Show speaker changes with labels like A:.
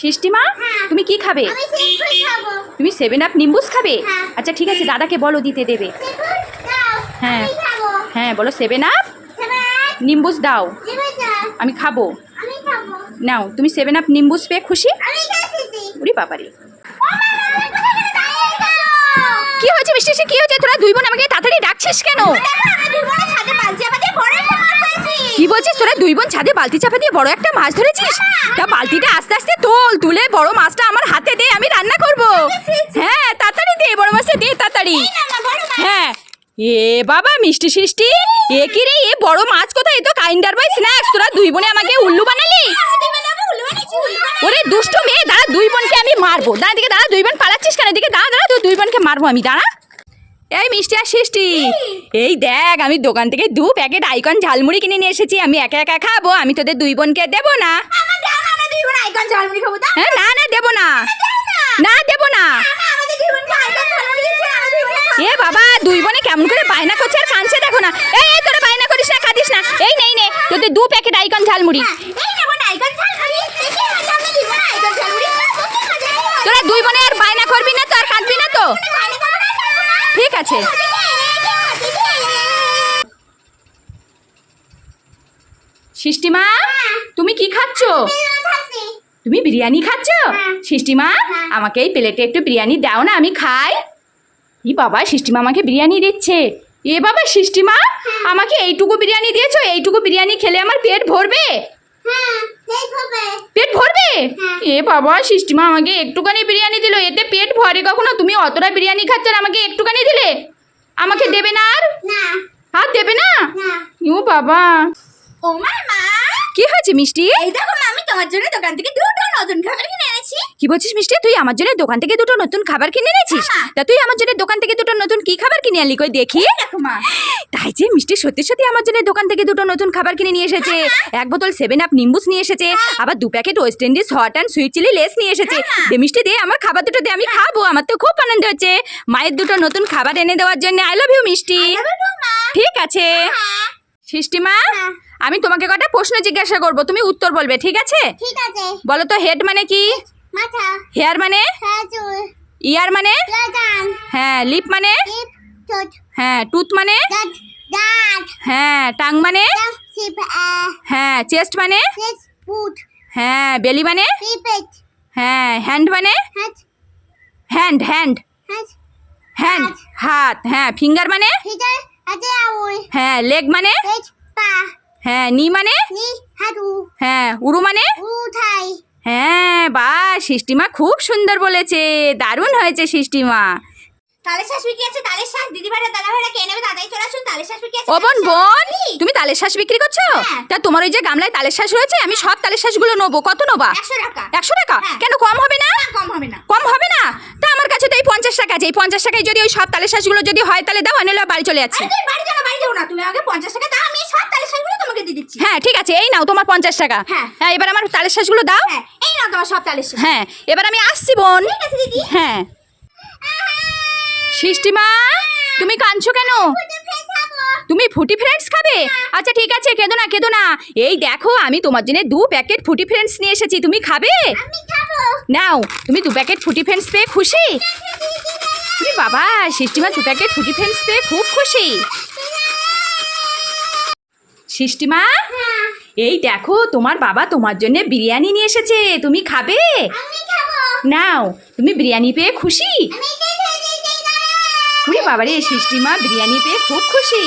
A: সৃষ্টিমা তুমি কি খাবে? তুমি সেভেন আপ নিম্বুস খাবে?
B: হ্যাঁ।
A: আচ্ছা ঠিক আছে দাদাকে বলো দিতে দেবে। হ্যাঁ। হ্যাঁ বলো সেভেন আপ নিম্বুস দাও। আমি খাব। নাও তুমি সেভেন আপ নিম্বুস পেয়ে খুশি? উরি বাবারে। কি হয়েছে মিষ্টি সে কি হয়েছে? তোরা দুই বোন আমাকে তাড়াতাড়ি ডাকছিস কেন
B: দেখো আমরা দুই বোনে ছাদে বালতি আমাদের বড় একটা মাছ পেয়েছি
A: কি দুই বোন ছাদে বালতি চাপা দিয়ে বড় একটা মাছ ধরেছিস? তা বালতিটা আস্তে আস্তে তোল তুলে বড় মাছটা আমার হাতে দে আমি রান্না করব। হ্যাঁ তাড়াতাড়ি দে বড় মাছটা দে তাড়াতাড়ি।
B: না না বড় মাছ।
A: হ্যাঁ। এ বাবা মিষ্টি সৃষ্টি এ কি রে এ বড় মাছ কোথায়? এ তো কাইন্ডার বাই স্ন্যাক্স তোরা দুই বোনে আমাকে উল্লু বানালি?
B: বানিয়েছি
A: ওরে দুষ্ট মেয়ে দাঁড়া দুই বোনকে আমি মারবো। দাঁড়া দিকে দাঁড়া দুই বোন পালাচ্ছিস কেন? এদিকে দাঁড়া দাঁড়া তুই দুই বোনকে মারবো আমি দাঁড়া। এই মিষ্টি আর সৃষ্টি। এই দেখ আমি দোকান থেকে দু প্যাকেট আইকন ঝালমুড়ি কিনে নিয়ে এসেছি। আমি একা একা খাব আমি তোদের দুই বোনকে দেবো না।
B: আমার না দুই বোন আইকন ঝালমুড়ি খাব দাও
A: হ্যাঁ না না দেবো না। না দেবো না।
B: দুই দুই বোনে
A: এ বাবা দুই বোনে কেমন করে বায়না করছে আর কাঁদছে দেখো না। এই এই তোরা বায়না করিস না কাঁদিস না। এই নেই নে তোদের দু প্যাকেট আইকন ঝালমুড়ি।
B: হ্যাঁ, এই নেব না
A: সৃষ্টিমা, তুমি কি খাচ্ছ? তুমি বিরিয়ানি খাচ্ছ। সৃষ্টিমা। আমাকে এই প্লেটে একটু বিরিয়ানি দাও না, আমি খাই। ই বাবা, সৃষ্টিমা আমাকে বিরিয়ানি দিচ্ছে। এ বাবা, সৃষ্টিমা, আমাকে এইটুকু বিরিয়ানি দিয়েছ? এইটুকু বিরিয়ানি খেলে আমার পেট ভরবে? পেট ভরবে?
B: হ্যাঁ।
A: এ বাবা সৃষ্টিমা আমাকে একটুখানি বিরিয়ানি দিল। এতে পেট ভরে কখনো? তুমি অতটা বিরিয়ানি খাচ্ছ আর আমাকে একটুখানি দিলে? আমাকে দেবে না আর? আর দেবে না? ও বাবা।
B: ও মা।
A: কি হয়েছে মিষ্টি?
B: এই দেখো আমি তোমার জন্য দোকান থেকে দুটো নতুন খাবার কিনে এনেছি।
A: কি বলছিস মিষ্টি? তুই আমার জন্য দোকান থেকে দুটো নতুন খাবার কিনে এনেছিস?
B: হ্যাঁ।
A: তা তুই আমার জন্য দোকান থেকে দুটো নতুন কি খাবার কিনে আনলি কই দেখি? তাই যে মিষ্টি সত্যি সত্যি আমার জন্য দোকান থেকে দুটো নতুন খাবার কিনে নিয়ে এসেছে। এক বোতল সেভেন আপ নিম্বুস নিয়ে এসেছে। আবার দু packet West Indies hot and sweet chilli Lay's নিয়ে এসেছে।
B: হ্যাঁ।
A: দে মিষ্টি দে আমার খাবার দুটো দে আমি খাব আমার তো খুব আনন্দ হচ্ছে। মায়ের দুটো নতুন খাবার এনে দেওয়ার জন্য আই লাভ ইউ মিষ্টি। ঠিক আছে।
B: হ্যাঁ।
A: সৃষ্টিমা?
B: হ্যাঁ।
A: আমি তোমাকে কটা প্রশ্ন জিজ্ঞাসা করব তুমি উত্তর বলবে ঠিক আছে?
B: ঠিক আছে।
A: বলো তো হেড মানে কি?
B: মাথা।
A: হেয়ার মানে? ইয়ার মানে? হ্যাঁ লিপ মানে? হ্যাঁ টুথ মানে? হ্যাঁ টাং মানে? হ্যাঁ চেস্ট মানে? হ্যাঁ বেলি মানে? হ্যাঁ হ্যান্ড মানে? হ্যান্ড হ্যান্ড হ্যান্ড হাত হ্যাঁ ফিঙ্গার মানে? হ্যাঁ লেগ মানে?
B: পা।
A: হ্যাঁ নি মানে? হ্যাঁ উরু মানে? হ্যাঁ বা সৃষ্টিমা খুব সুন্দর বলেছে দারুণ হয়েছে সৃষ্টিমা।
B: তালের শ্বাস বিক্রি আছে তালের শ্বাস। দিদি ভাইরা দাদা ভাইরা কে নেবে তাড়াতাড়ি চলে আসুন তালের শ্বাস বিক্রি আছে
A: ও বোন বোন তুমি তালের শ্বাস বিক্রি করছ?
B: হ্যাঁ।
A: তা তোমার ওই যে গামলায় তালের শ্বাস রয়েছে আমি সব তালের শ্বাসগুলো নেব। কত নেবা?
B: একশো টাকা।
A: একশো টাকা?
B: হ্যাঁ।
A: কেন কম হবে না?
B: কম হবে না।
A: কম হবে না? তা আমার কাছে তো এই পঞ্চাশ টাকা আছে। এই পঞ্চাশ টাকায় যদি ওই সব তালের শ্বাসগুলো যদি হয় তাহলে দাও আমি বাড়ি চলে যাচ্ছে।
B: বাড়ি যাও না বাড়ি যাও না। তুমি আমাকে পঞ্চাশ টাকা দাও আমি সব তালের শ্বাসগুলো তোমাকে দিয়ে দিচ্ছি
A: হ্যাঁ ঠিক আছে এই নাও তোমার পঞ্চাশ টাকা।
B: হ্যাঁ।
A: হ্যাঁ এবার আমার তালের শ্বাসগুলো দাও।
B: হ্যাঁ এই নাও তোমার সব তালের শ্বাস
A: হ্যাঁ এবার আমি আসছি বোন। হ্যাঁ। সৃষ্টিমা তুমি কাঁদছো কেন? তুমি ফুটি ফ্রেন্ডস খাবে? আচ্ছা ঠিক আছে কেঁদো না কেঁদো না। এই দেখো আমি তোমার জন্য দু প্যাকেট ফুটি ফ্রেন্ডস নিয়ে এসেছি। তুমি খাবে? নাও তুমি দু প্যাকেট ফুটি ফ্রেন্ডস পেয়ে খুশি? তুমি বাবা সৃষ্টিমা দু প্যাকেট ফুটি ফ্রেন্ডস পেয়ে খুব খুশি। সৃষ্টিমা
B: হ্যাঁ
A: এই দেখো তোমার বাবা তোমার জন্য বিরিয়ানি নিয়ে এসেছে তুমি খাবে নাও তুমি বিরিয়ানি পেয়ে খুশি উরে বাবারে সৃষ্টিমা বিরিয়ানি পেয়ে খুব খুশি